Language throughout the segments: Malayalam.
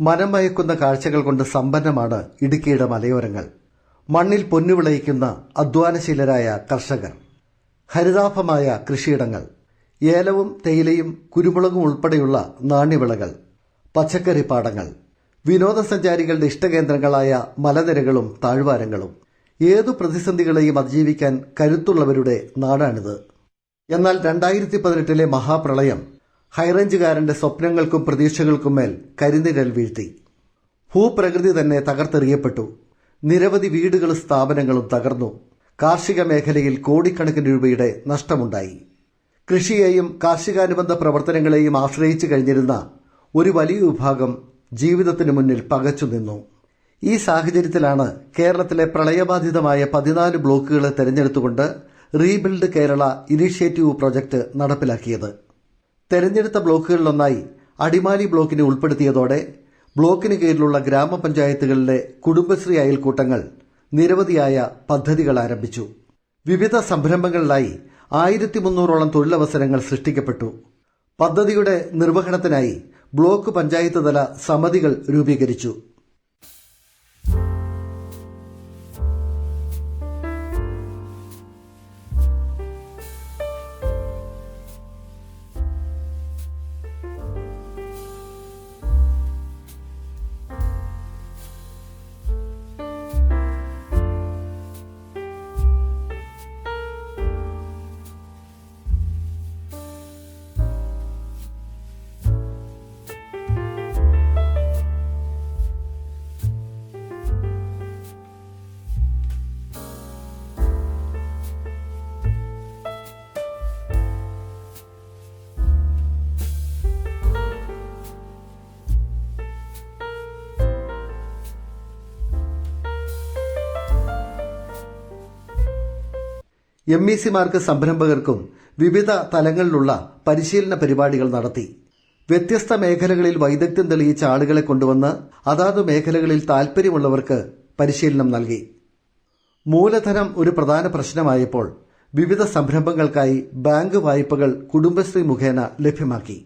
മനം മയക്കുന്ന കാഴ്ചകൾ കൊണ്ട് സമ്പന്നമാണ് ഇടുക്കിയുടെ മലയോരങ്ങൾ. മണ്ണിൽ പൊന്നുവിളയിക്കുന്ന അധ്വാനശീലരായ കർഷകർ. ഹരിതാഭമായ കൃഷിയിടങ്ങൾ. ഏലവും തേയിലയും കുരുമുളകും ഉൾപ്പെടെയുള്ള നാണ്യവിളകൾ. പച്ചക്കറിപ്പാടങ്ങൾ വിനോദസഞ്ചാരികളുടെ ഇഷ്ടകേന്ദ്രങ്ങളായ മലനിരകളും താഴ്വാരങ്ങളും. ഏതു പ്രതിസന്ധികളെയും അതിജീവിക്കാൻ കരുത്തുള്ളവരുടെ നാടാണിത്. എന്നാൽ രണ്ടായിരത്തി പതിനെട്ടിലെ മഹാപ്രളയം ഹൈറേഞ്ചുകാരന്റെ സ്വപ്നങ്ങൾക്കും പ്രതീക്ഷകൾക്കും മേൽ കരിനിഴൽ വീഴ്ത്തി. ഭൂപ്രകൃതി തന്നെ തകർത്തെറിയപ്പെട്ടു. നിരവധി വീടുകളും സ്ഥാപനങ്ങളും തകർന്നു. കാർഷിക മേഖലയിൽ കോടിക്കണക്കിന് രൂപയുടെ നഷ്ടമുണ്ടായി. കൃഷിയെയും കാർഷികാനുബന്ധ പ്രവർത്തനങ്ങളെയും ആശ്രയിച്ചു കഴിഞ്ഞിരുന്ന ഒരു വലിയ വിഭാഗം ജീവിതത്തിനു മുന്നിൽ പകച്ചു നിന്നു. ഈ സാഹചര്യത്തിലാണ് കേരളത്തിലെ പ്രളയബാധിതമായ പതിനാല് ബ്ലോക്കുകളെ തെരഞ്ഞെടുത്തുകൊണ്ട് റീബിൽഡ് കേരള ഇനീഷ്യേറ്റീവ് പ്രൊജക്ട് നടപ്പിലാക്കിയത്. തെരഞ്ഞെടുത്ത ബ്ലോക്കുകളിലൊന്നായി അടിമാലി ബ്ലോക്കിനെ ഉൾപ്പെടുത്തിയതോടെ ബ്ലോക്കിന് കീഴിലുള്ള ഗ്രാമപഞ്ചായത്തുകളിലെ കുടുംബശ്രീ അയൽക്കൂട്ടങ്ങൾ നിരവധിയായ പദ്ധതികൾ ആരംഭിച്ചു. വിവിധ സംരംഭങ്ങളിലായി ആയിരത്തി മുന്നൂറോളം തൊഴിലവസരങ്ങൾ സൃഷ്ടിക്കപ്പെട്ടു. പദ്ധതിയുടെ നിർവഹണത്തിനായി ബ്ലോക്ക് പഞ്ചായത്ത് തല സമിതികൾ രൂപീകരിച്ചു. എം ഇ സിമാർക്ക് സംരംഭകർക്കും വിവിധ തലങ്ങളിലുള്ള പരിശീലന പരിപാടികൾ നടത്തി. വ്യത്യസ്ത മേഖലകളിൽ വൈദഗ്ധ്യം തെളിയിച്ച ആളുകളെ കൊണ്ടുവന്ന് അതാതു മേഖലകളിൽ താൽപ്പര്യമുള്ളവർക്ക് പരിശീലനം നൽകി. മൂലധനം ഒരു പ്രധാന പ്രശ്നമായപ്പോൾ വിവിധ സംരംഭങ്ങൾക്കായി ബാങ്ക് വായ്പകൾ കുടുംബശ്രീ മുഖേന ലഭ്യമാക്കി.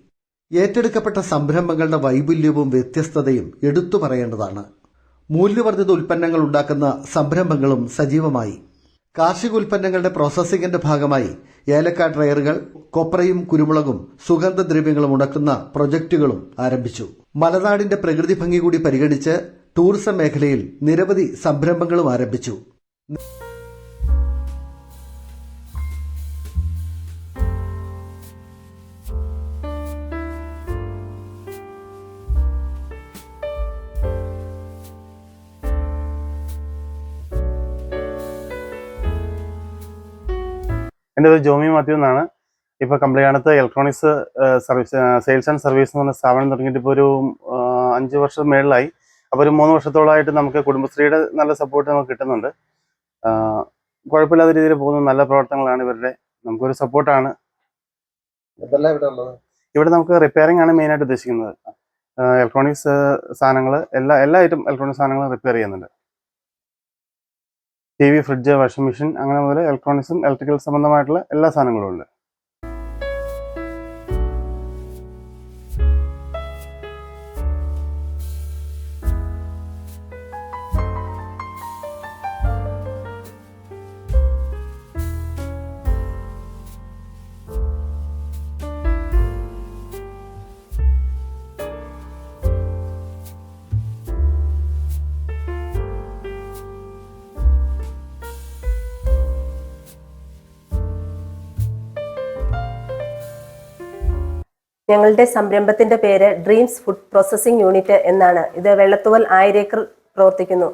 ഏറ്റെടുക്കപ്പെട്ട സംരംഭങ്ങളുടെ വൈപുല്യവും വ്യത്യസ്തതയും എടുത്തു പറയേണ്ടതാണ്. മൂല്യവർദ്ധിത ഉൽപ്പന്നങ്ങൾ ഉണ്ടാക്കുന്ന സംരംഭങ്ങളും സജീവമായി. കാർഷിക ഉൽപ്പന്നങ്ങളുടെ പ്രോസസ്സിംഗിന്റെ ഭാഗമായി ഏലക്കാ ഡ്രയറുകൾ കൊപ്രയും കുരുമുളകും സുഗന്ധദ്രവ്യങ്ങളും ഉണക്കുന്ന പ്രൊജക്ടുകളും ആരംഭിച്ചു. മലനാടിന്റെ പ്രകൃതി ഭംഗി കൂടി പരിഗണിച്ച് ടൂറിസം മേഖലയിൽ നിരവധി സംരംഭങ്ങളും ആരംഭിച്ചു. എന്റെ പേര് ജോമി മാത്യു എന്നാണ്. ഇപ്പോൾ കമ്പളിയാണത്ത് electronics service sales and service എന്ന് പറഞ്ഞ സ്ഥാപനം തുടങ്ങിയിട്ട് ഇപ്പോൾ ഒരു അഞ്ച് വർഷം മേളിലായി. അപ്പോൾ ഒരു മൂന്ന് വർഷത്തോളമായിട്ട് നമുക്ക് കുടുംബശ്രീയുടെ നല്ല സപ്പോർട്ട് നമുക്ക് കിട്ടുന്നുണ്ട്. കുഴപ്പമില്ലാത്ത രീതിയിൽ പോകുന്ന നല്ല പ്രവർത്തനങ്ങളാണ് ഇവരുടെ. നമുക്കൊരു സപ്പോർട്ടാണ് ഇവിടെ നമുക്ക് റിപ്പയറിംഗ് ആണ് മെയിനായിട്ട് ഉദ്ദേശിക്കുന്നത്. ഇലക്ട്രോണിക്സ് സാധനങ്ങൾ എല്ലാ എല്ലാ ഐറ്റം ഇലക്ട്രോണിക് സാധനങ്ങളും റിപ്പയർ ചെയ്യുന്നുണ്ട്. T V fridge washing machine അങ്ങനെ മുതൽ ഇലക്ട്രോണിക്സും ഇലക്ട്രിക്കൽ സംബന്ധമായിട്ടുള്ള എല്ലാ സാധനങ്ങളും ഉണ്ട്. ഞങ്ങളുടെ സംരംഭത്തിന്റെ പേര് ഡ്രീംസ് ഫുഡ് പ്രോസസ്സിംഗ് യൂണിറ്റ് എന്നാണ്. ഇത് വെള്ളത്തുവൽ ആയിരേക്കർ പ്രവർത്തിക്കുന്നു.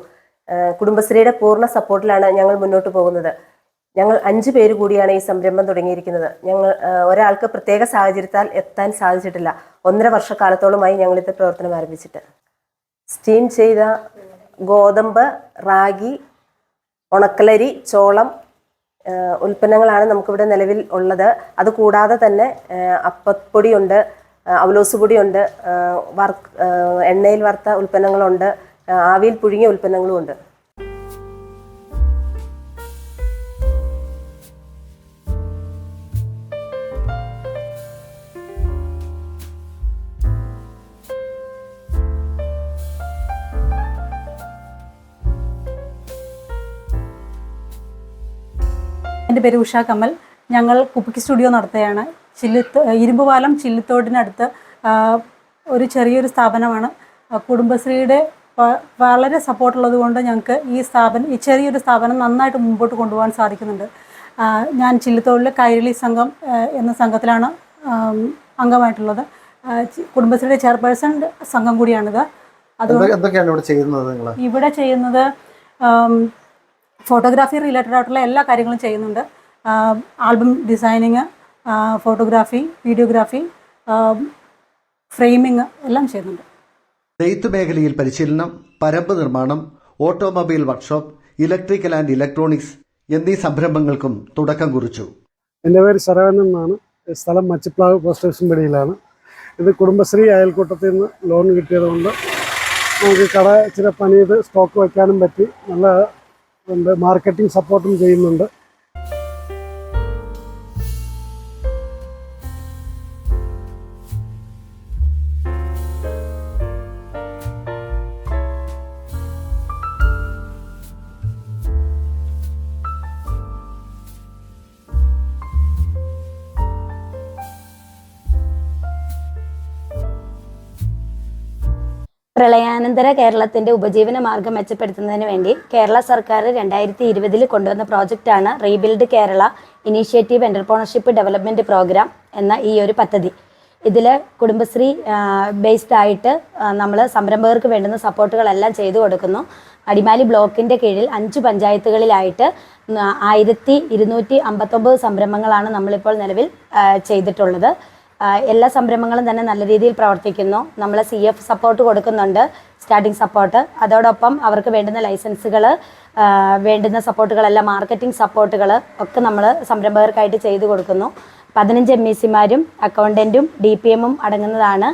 കുടുംബശ്രീയുടെ പൂർണ സപ്പോർട്ടിലാണ് ഞങ്ങൾ മുന്നോട്ട് പോകുന്നത്. ഞങ്ങൾ അഞ്ചു പേര് കൂടിയാണ് ഈ സംരംഭം തുടങ്ങിയിരിക്കുന്നത്. ഞങ്ങൾ ഒരാൾക്ക് പ്രത്യേക സാഹചര്യത്താൽ എത്താൻ സാധിച്ചിട്ടില്ല. ഒന്നര വർഷക്കാലത്തോളമായി ഞങ്ങളിത് പ്രവർത്തനം ആരംഭിച്ചിട്ട്. സ്റ്റീം ചെയ്ത ഗോതമ്പ് റാഗി ഉണക്കലരി ചോളം ഉൽപ്പന്നങ്ങളാണ് നമുക്കിവിടെ നിലവിൽ ഉള്ളത്. അത് കൂടാതെ തന്നെ അപ്പപ്പൊടിയുണ്ട് അവലോസ് പൊടിയുണ്ട് വർക്ക് വർ എണ്ണയിൽ വറുത്ത ഉൽപ്പന്നങ്ങളുണ്ട് ആവിയിൽ പുഴുങ്ങിയ ഉൽപ്പന്നങ്ങളും എന്റെ പേര് ഉഷ കമൽ. ഞങ്ങൾ കുപ്പിക്ക് സ്റ്റുഡിയോ നടത്തുകയാണ്. ചില്ലിത്ത് ഇരുമ്പുപാലം ചില്ലിത്തോടിനടുത്ത് ഒരു ചെറിയൊരു സ്ഥാപനമാണ്. കുടുംബശ്രീയുടെ വളരെ സപ്പോർട്ടുള്ളത് കൊണ്ട് ഞങ്ങൾക്ക് ഈ സ്ഥാപനം ഈ ചെറിയൊരു സ്ഥാപനം നന്നായിട്ട് മുമ്പോട്ട് കൊണ്ടുപോകാൻ സാധിക്കുന്നുണ്ട്. ഞാൻ ചില്ലിത്തോടിലെ കൈരളി സംഘം എന്ന സംഘത്തിലാണ് അംഗമായിട്ടുള്ളത്. കുടുംബശ്രീയുടെ ചെയർപേഴ്സൺ സംഘം കൂടിയാണിത്. അത് എന്തൊക്കെ- എന്തൊക്കെയാണ് ഇവിടെ ചെയ്യുന്നത് നിങ്ങൾ ഇവിടെ ചെയ്യുന്നത് ഫോട്ടോഗ്രാഫി റിലേറ്റഡ് ആയിട്ടുള്ള എല്ലാ കാര്യങ്ങളും ചെയ്യുന്നുണ്ട്. Album designing photography videography framing എല്ലാം ചെയ്യുന്നുണ്ട്. നെയ്ത്ത് മേഖലയിൽ പരിശീലനം പരമ്പ് നിർമ്മാണം automobile workshop electrical and electronics എന്നീ സംരംഭങ്ങൾക്കും തുടക്കം കുറിച്ചു. എന്റെ പേര് ശരവണൻ എന്നാണ്. സ്ഥലം മച്ചിപ്ലാവ് പോസ്റ്റ് സ്റ്റേഷൻ പടിയിലാണ്. ഇത് കുടുംബശ്രീ അയൽക്കൂട്ടത്തിൽ നിന്ന് ലോൺ കിട്ടിയതുകൊണ്ട് നമുക്ക് കട ഇച്ചിരി പണിയത് സ്റ്റോക്ക് വയ്ക്കാനും പറ്റി. നല്ല ഉണ്ട് മാർക്കറ്റിംഗ് സപ്പോർട്ടും ചെയ്യുന്നുണ്ട്. പ്രളയാനന്തര കേരളത്തിന്റെ ഉപജീവന മാർഗം മെച്ചപ്പെടുത്തുന്നതിന് വേണ്ടി കേരള സർക്കാർ രണ്ടായിരത്തി ഇരുപതിൽ കൊണ്ടുവന്ന പ്രോജക്റ്റാണ് rebuild Kerala initiative entrepreneurship development programme എന്ന ഈ ഒരു പദ്ധതി. ഇതിൽ കുടുംബശ്രീ ബേസ്ഡ് ആയിട്ട് നമ്മൾ സംരംഭകർക്ക് വേണ്ടുന്ന സപ്പോർട്ടുകളെല്ലാം ചെയ്തു കൊടുക്കുന്നു. അടിമാലി ബ്ലോക്കിന്റെ കീഴിൽ അഞ്ച് പഞ്ചായത്തുകളിലായിട്ട് ആയിരത്തി ഇരുന്നൂറ്റി അമ്പത്തൊമ്പത് സംരംഭങ്ങളാണ് നമ്മളിപ്പോൾ നിലവിൽ ചെയ്തിട്ടുള്ളത്. എല്ലാ സംരംഭങ്ങളും തന്നെ നല്ല രീതിയിൽ പ്രവർത്തിക്കുന്നു. നമ്മൾ സി എഫ് സപ്പോർട്ട് കൊടുക്കുന്നുണ്ട് സ്റ്റാർട്ടിംഗ് സപ്പോർട്ട് അതോടൊപ്പം അവർക്ക് വേണ്ടുന്ന ലൈസൻസുകൾ വേണ്ടുന്ന സപ്പോർട്ടുകളെല്ലാം മാർക്കറ്റിംഗ് സപ്പോർട്ടുകൾ ഒക്കെ നമ്മൾ സംരംഭകർക്കായിട്ട് ചെയ്തു കൊടുക്കുന്നു. പതിനഞ്ച് എം ഇ സിമാരും അക്കൗണ്ടന്റും ഡി പി എമ്മും അടങ്ങുന്നതാണ്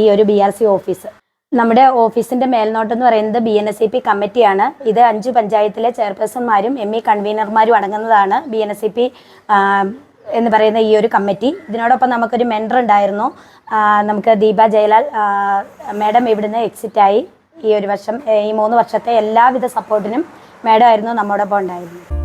ഈ ഒരു ബി ആർ സി ഓഫീസ് നമ്മുടെ ഓഫീസിന്റെ മേൽനോട്ടം എന്ന് പറയുന്നത് B N S C P കമ്മിറ്റിയാണ് ഇത് അഞ്ച് പഞ്ചായത്തിലെ ചെയർപേഴ്സൺമാരും എം ഇ കൺവീനർമാരും അടങ്ങുന്നതാണ് B N S C P എന്ന് പറയുന്ന ഈ ഒരു കമ്മിറ്റി. ഇതിനോടൊപ്പം നമുക്കൊരു മെൻഡർ ഉണ്ടായിരുന്നു. നമുക്ക് ദീപ ജയലാൽ. മാഡം ഇവിടുന്ന് എക്സിറ്റായി ഈ ഒരു വർഷം ഈ മൂന്ന് വർഷത്തെ എല്ലാവിധ സപ്പോർട്ടിനും മാഡം ആയിരുന്നു നമ്മോടൊപ്പം ഉണ്ടായിരുന്നത്.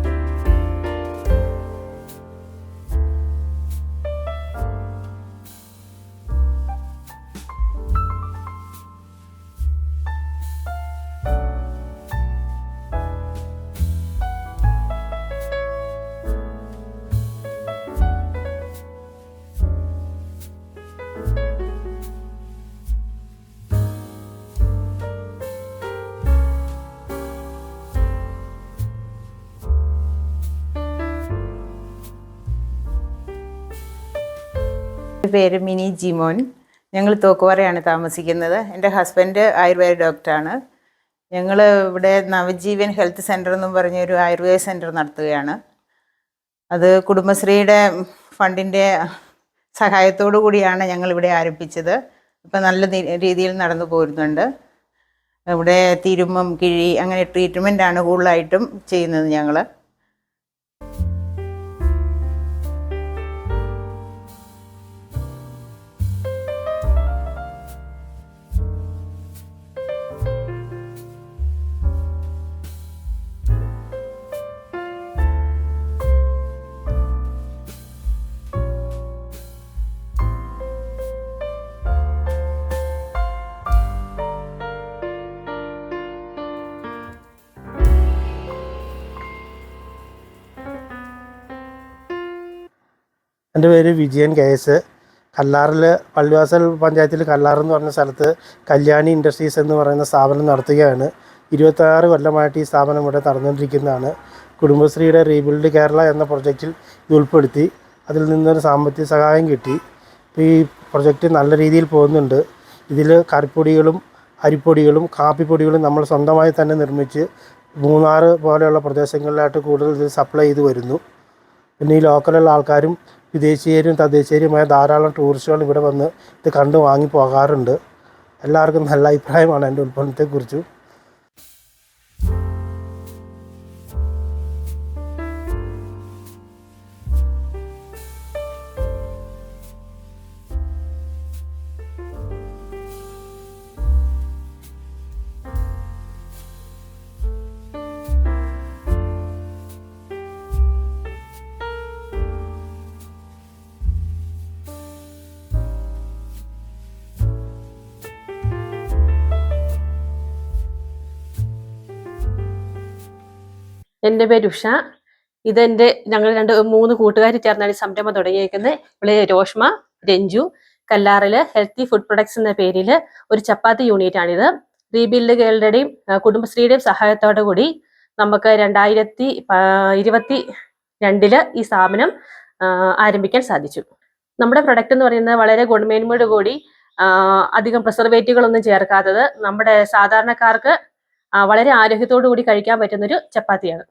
പേര് മിനി ജിമോൻ. ഞങ്ങൾ തോക്കുവാറയാണ് താമസിക്കുന്നത്. എന്റെ ഹസ്ബൻഡ് ആയുർവേദ ഡോക്ടറാണ്. ഞങ്ങൾ ഇവിടെ നവജീവൻ ഹെൽത്ത് സെന്റർ എന്നും പറഞ്ഞൊരു ആയുർവേദ സെന്റർ നടത്തുകയാണ്. അത് കുടുംബശ്രീയുടെ ഫണ്ടിന്റെ സഹായത്തോടു കൂടിയാണ് ഞങ്ങൾ ഇവിടെ ആരംഭിച്ചത്. ഇപ്പം നല്ല രീതിയിൽ നടന്നു പോരുന്നുണ്ട്. ഇവിടെ തിരുമ്മം കിഴി അങ്ങനെ ട്രീറ്റ്മെന്റാണ് കൂടുതലായിട്ടും ചെയ്യുന്നത് ഞങ്ങൾ എന്റെ പേര് വിജയൻ കെ എസ്. കല്ലാറിൽ പള്ളിവാസൽ പഞ്ചായത്തിൽ കല്ലാർ എന്ന് പറഞ്ഞ സ്ഥലത്ത് കല്യാണി ഇൻഡസ്ട്രീസ് എന്ന് പറയുന്ന സ്ഥാപനം നടത്തുകയാണ്. ഇരുപത്താറ് കൊല്ലമായിട്ട് ഈ സ്ഥാപനം ഇവിടെ നടന്നുകൊണ്ടിരിക്കുന്നതാണ്. കുടുംബശ്രീയുടെ റീബിൽഡ് കേരള എന്ന പ്രൊജക്റ്റിൽ ഇത് ഉൾപ്പെടുത്തി. അതിൽ നിന്നൊരു സാമ്പത്തിക സഹായം കിട്ടി. ഇപ്പോൾ ഈ പ്രൊജക്റ്റ് നല്ല രീതിയിൽ പോകുന്നുണ്ട്. ഇതിൽ കറിപ്പൊടികളും അരിപ്പൊടികളും കാപ്പിപ്പൊടികളും നമ്മൾ സ്വന്തമായി തന്നെ നിർമ്മിച്ച് മൂന്നാർ പോലെയുള്ള പ്രദേശങ്ങളിലായിട്ട് കൂടുതൽ ഇത് സപ്ലൈ ചെയ്ത് വരുന്നു. പിന്നെ ഈ ലോക്കലുള്ള ആൾക്കാരും വിദേശീയരും തദ്ദേശീയരുമായ ധാരാളം ടൂറിസ്റ്റുകൾ ഇവിടെ വന്ന് ഇത് കണ്ടു വാങ്ങി പോകാറുണ്ട്. എല്ലാവർക്കും നല്ല അഭിപ്രായമാണ് എന്റെ ഉൽപ്പന്നത്തെക്കുറിച്ചും. എന്റെ പേര് ഉഷ. ഇതെന്റെ ഞങ്ങൾ രണ്ട് മൂന്ന് കൂട്ടുകാർ ചേർന്നാണ് ഈ സംരംഭം തുടങ്ങിയിരിക്കുന്നത്. ഇവിടെ രോഷ്മ രഞ്ജു കല്ലാറിൽ ഹെൽത്തി ഫുഡ് പ്രൊഡക്ട്സ് എന്ന പേരിൽ ഒരു ചപ്പാത്തി യൂണിറ്റ് ആണിത്. റീബിൽഡ് കേരളയുടെയും കുടുംബശ്രീയുടെയും സഹായത്തോടു കൂടി നമുക്ക് രണ്ടായിരത്തി ഇരുപത്തി രണ്ടിൽ ഈ സ്ഥാപനം ആരംഭിക്കാൻ സാധിച്ചു. നമ്മുടെ പ്രൊഡക്റ്റ് എന്ന് പറയുന്നത് വളരെ ഗുണമേന്മയോട് കൂടി അധികം പ്രിസർവേറ്റീവുകളൊന്നും ചേർക്കാത്തത് നമ്മുടെ സാധാരണക്കാർക്ക് വളരെ ആരോഗ്യത്തോടു കൂടി കഴിക്കാൻ പറ്റുന്നൊരു ചപ്പാത്തിയാണ്.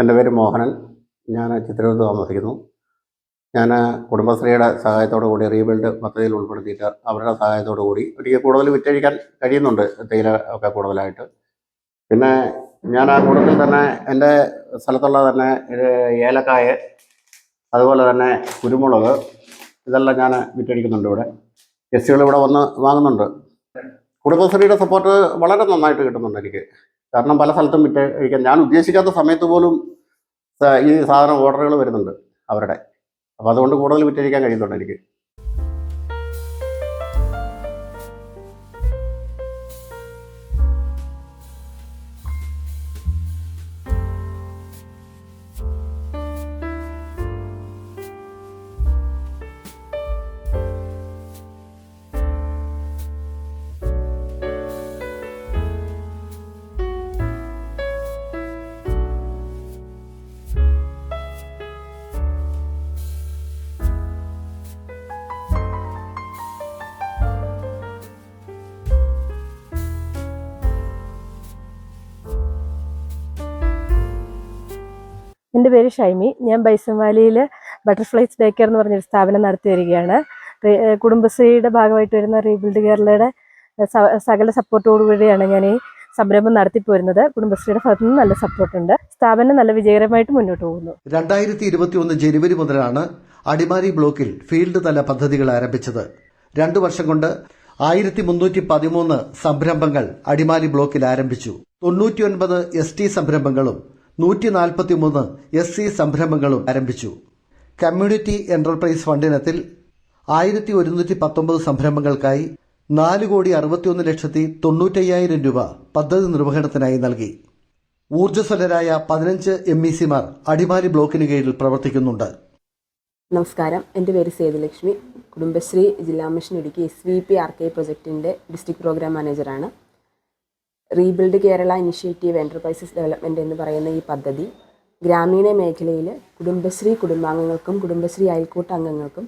എന്റെ പേര് മോഹനൻ. ഞാൻ ചിത്രകൂടത്ത് താമസിക്കുന്നു. ഞാൻ കുടുംബശ്രീയുടെ സഹായത്തോടു കൂടി റീബിൽഡ് പദ്ധതിയിൽ ഉൾപ്പെടുത്തിയിട്ട് അവരുടെ സഹായത്തോടു കൂടി എനിക്ക് കൂടുതൽ വിറ്റഴിക്കാൻ കഴിയുന്നുണ്ട് തേയില ഒക്കെ കൂടുതലായിട്ട്. പിന്നെ ഞാൻ ആ കൂട്ടത്തിൽ തന്നെ എന്റെ സ്ഥലത്തുള്ള തന്നെ ഏലക്കായ അതുപോലെ തന്നെ കുരുമുളക് ഇതെല്ലാം ഞാൻ വിറ്റഴിക്കുന്നുണ്ട് ഇവിടെ. ഗസ്റ്റുകൾ ഇവിടെ വന്ന് വാങ്ങുന്നുണ്ട്. കുടുംബശ്രീയുടെ സപ്പോർട്ട് വളരെ നന്നായിട്ട് കിട്ടുന്നുണ്ട് എനിക്ക്. കാരണം പല സ്ഥലത്തും വിറ്റഴിക്കാൻ ഞാൻ ഉദ്ദേശിക്കാത്ത സമയത്ത് പോലും ഈ സാധനം ഓർഡറുകൾ വരുന്നുണ്ട് അവരുടെ. അപ്പോൾ അതുകൊണ്ട് കൂടുതൽ വിറ്റഴിക്കാൻ കഴിയുന്നുണ്ട് എനിക്ക്. എന്റെ പേര് ഷൈമി. ഞാൻ ബൈസൺവാലിയിൽ ബട്ടർഫ്ലൈസ് ഡേ കെയർ എന്ന് പറഞ്ഞൊരു സ്ഥാപനം നടത്തി വരികയാണ്. കുടുംബശ്രീയുടെ ഭാഗമായിട്ട് വരുന്ന റീബിൽഡ് കേരളയുടെ സകല സപ്പോർട്ടോടുകൂടിയാണ് ഞാൻ ഈ സംരംഭം നടത്തിപ്പോരുന്നത് കുടുംബശ്രീയുടെ ഭാഗത്തു നിന്ന് നല്ല സപ്പോർട്ടുണ്ട് സ്ഥാപനം നല്ല വിജയകരമായിട്ട് മുന്നോട്ട് പോകുന്നു. രണ്ടായിരത്തി ഇരുപത്തി ഒന്ന് ജനുവരി മുതലാണ് അടിമാലി ബ്ലോക്കിൽ ഫീൽഡ് തല പദ്ധതികൾ ആരംഭിച്ചത്. രണ്ടു വർഷം കൊണ്ട് ആയിരത്തി മുന്നൂറ്റി പതിമൂന്ന് സംരംഭങ്ങൾ അടിമാലി ബ്ലോക്കിൽ ആരംഭിച്ചു. തൊണ്ണൂറ്റിയൊൻപത് എസ് ടി സംരംഭങ്ങളും നൂറ്റി നാൽപ്പത്തി മൂന്ന് എസ് സി സംരംഭങ്ങളും ആരംഭിച്ചു. കമ്മ്യൂണിറ്റി എന്റർപ്രൈസ് ഫണ്ടിനത്തിൽ ആയിരത്തി ഒരുന്നൂറ്റി പത്തൊമ്പത് സംരംഭങ്ങൾക്കായി നാല് കോടി അറുപത്തിയൊന്ന് ലക്ഷത്തി തൊണ്ണൂറ്റയ്യായിരം രൂപ പദ്ധതി നിർവഹണത്തിനായി നൽകി. ഊർജസ്വലരായ പതിനഞ്ച് എം ഇ സിമാർ അടിമാലി ബ്ലോക്കിന് കീഴിൽ പ്രവർത്തിക്കുന്നുണ്ട്. നമസ്കാരം. എന്റെ പേര് സേതുലക്ഷ്മി. കുടുംബശ്രീ ജില്ലാ mission Idukki S V P R K പ്രൊജക്ടിന്റെ district programme മാനേജറാണ്. Rebuild Kerala initiative enterprises development എന്ന് പറയുന്ന ഈ പദ്ധതി ഗ്രാമീണ മേഖലയിൽ കുടുംബശ്രീ കുടുംബാംഗങ്ങൾക്കും കുടുംബശ്രീ അയൽക്കൂട്ട അംഗങ്ങൾക്കും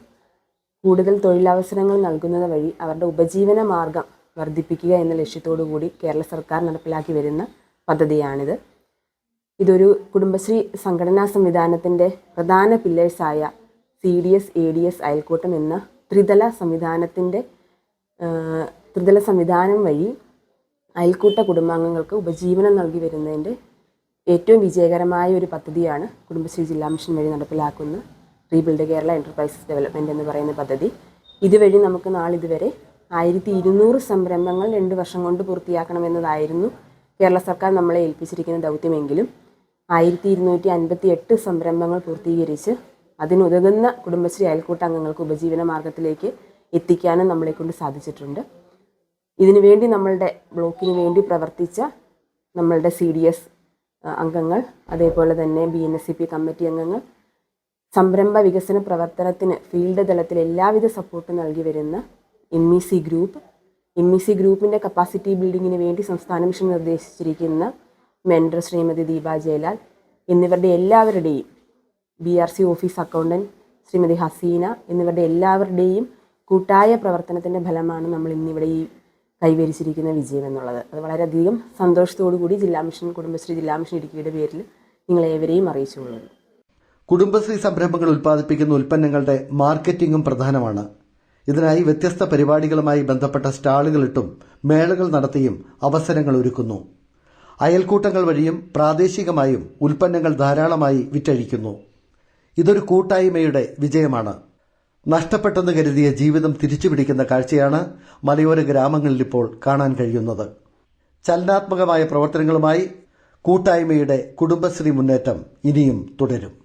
കൂടുതൽ തൊഴിലവസരങ്ങൾ നൽകുന്നത് വഴി അവരുടെ ഉപജീവന മാർഗം വർദ്ധിപ്പിക്കുക എന്ന ലക്ഷ്യത്തോടു കൂടി കേരള സർക്കാർ നടപ്പിലാക്കി വരുന്ന പദ്ധതിയാണിത്. ഇതൊരു കുടുംബശ്രീ സംഘടനാ സംവിധാനത്തിന്റെ പ്രധാന പില്ലേഴ്സായ C D S A D S അയൽക്കൂട്ടം എന്ന ത്രിതല സംവിധാനത്തിന്റെ ത്രിതല സംവിധാനം വഴി അയൽക്കൂട്ട കുടുംബാംഗങ്ങൾക്ക് ഉപജീവനം നൽകി വരുന്നതിന്റെ ഏറ്റവും വിജയകരമായ ഒരു പദ്ധതിയാണ് കുടുംബശ്രീ ജില്ലാ മിഷൻ വഴി നടപ്പിലാക്കുന്ന റീബിൽഡ് കേരള എന്റർപ്രൈസസ് ഡെവലപ്മെന്റ് എന്ന് പറയുന്ന പദ്ധതി. ഇതുവഴി നമുക്ക് നാളിതുവരെ ആയിരത്തി ഇരുന്നൂറ് സംരംഭങ്ങൾ രണ്ട് വർഷം കൊണ്ട് പൂർത്തിയാക്കണമെന്നതായിരുന്നു കേരള സർക്കാർ നമ്മളെ ഏൽപ്പിച്ചിരിക്കുന്ന ദൗത്യമെങ്കിലും. ആയിരത്തി ഇരുന്നൂറ്റി അൻപത്തി എട്ട് സംരംഭങ്ങൾ പൂർത്തീകരിച്ച് അതിനുതകുന്ന കുടുംബശ്രീ അയൽക്കൂട്ട അംഗങ്ങൾക്ക് ഉപജീവന മാർഗത്തിലേക്ക് എത്തിക്കാനും നമ്മളെക്കൊണ്ട് സാധിച്ചിട്ടുണ്ട്. ഇതിനു വേണ്ടി നമ്മളുടെ ബ്ലോക്കിന് വേണ്ടി പ്രവർത്തിച്ച നമ്മളുടെ സി ഡി എസ് അംഗങ്ങൾ അതേപോലെ തന്നെ B N S C P committee അംഗങ്ങൾ സംരംഭ വികസന പ്രവർത്തനത്തിന് ഫീൽഡ് തലത്തിൽ എല്ലാവിധ സപ്പോർട്ടും നൽകി വരുന്ന M E C group M E C ഗ്രൂപ്പിന്റെ കപ്പാസിറ്റി ബിൽഡിങ്ങിന് വേണ്ടി സംസ്ഥാന മിഷൻ നിർദ്ദേശിച്ചിരിക്കുന്ന മെൻഡർ ശ്രീമതി ദീപ ജയലാൽ എന്നിവരുടെ എല്ലാവരുടെയും B R C office accountant Shrimati Haseena എന്നിവരുടെ എല്ലാവരുടെയും കൂട്ടായ പ്രവർത്തനത്തിന്റെ ഫലമാണ് നമ്മൾ ഇന്നിവിടെ ഈ കൈവരിച്ചിരിക്കുന്ന വിജയം എന്നുള്ളത്. അത് വളരെയധികം സന്തോഷത്തോടു കൂടി ജില്ലാ മിഷൻ കുടുംബശ്രീ ജില്ലാ മിഷൻ ഇടുക്കിയുടെ പേരിൽ നിങ്ങളേവരെയും അറിയിച്ചുകൊള്ളുന്നു. കുടുംബശ്രീ സംരംഭങ്ങൾ ഉൽപ്പാദിപ്പിക്കുന്ന ഉൽപ്പന്നങ്ങളുടെ മാർക്കറ്റിംഗും പ്രധാനമാണ്. ഇതിനായി വ്യത്യസ്ത പരിപാടികളുമായി ബന്ധപ്പെട്ട സ്റ്റാളുകളിട്ടും മേളകൾ നടത്തിയും അവസരങ്ങൾ ഒരുക്കുന്നു. അയൽക്കൂട്ടങ്ങൾ വഴിയും പ്രാദേശികമായും ഉൽപ്പന്നങ്ങൾ ധാരാളമായി വിറ്റഴിക്കുന്നു. ഇതൊരു കൂട്ടായ്മയുടെ വിജയമാണ്. നഷ്ടപ്പെട്ടെന്ന് കരുതിയ ജീവിതം തിരിച്ചുപിടിക്കുന്ന കാഴ്ചയാണ് മലയോര ഗ്രാമങ്ങളിൽ ഇപ്പോൾ കാണാൻ കഴിയുന്നത്. ചലനാത്മകമായ പ്രവർത്തനങ്ങളുമായി കൂട്ടായ്മയുടെ കുടുംബശ്രീ മുന്നേറ്റം ഇനിയും തുടരും.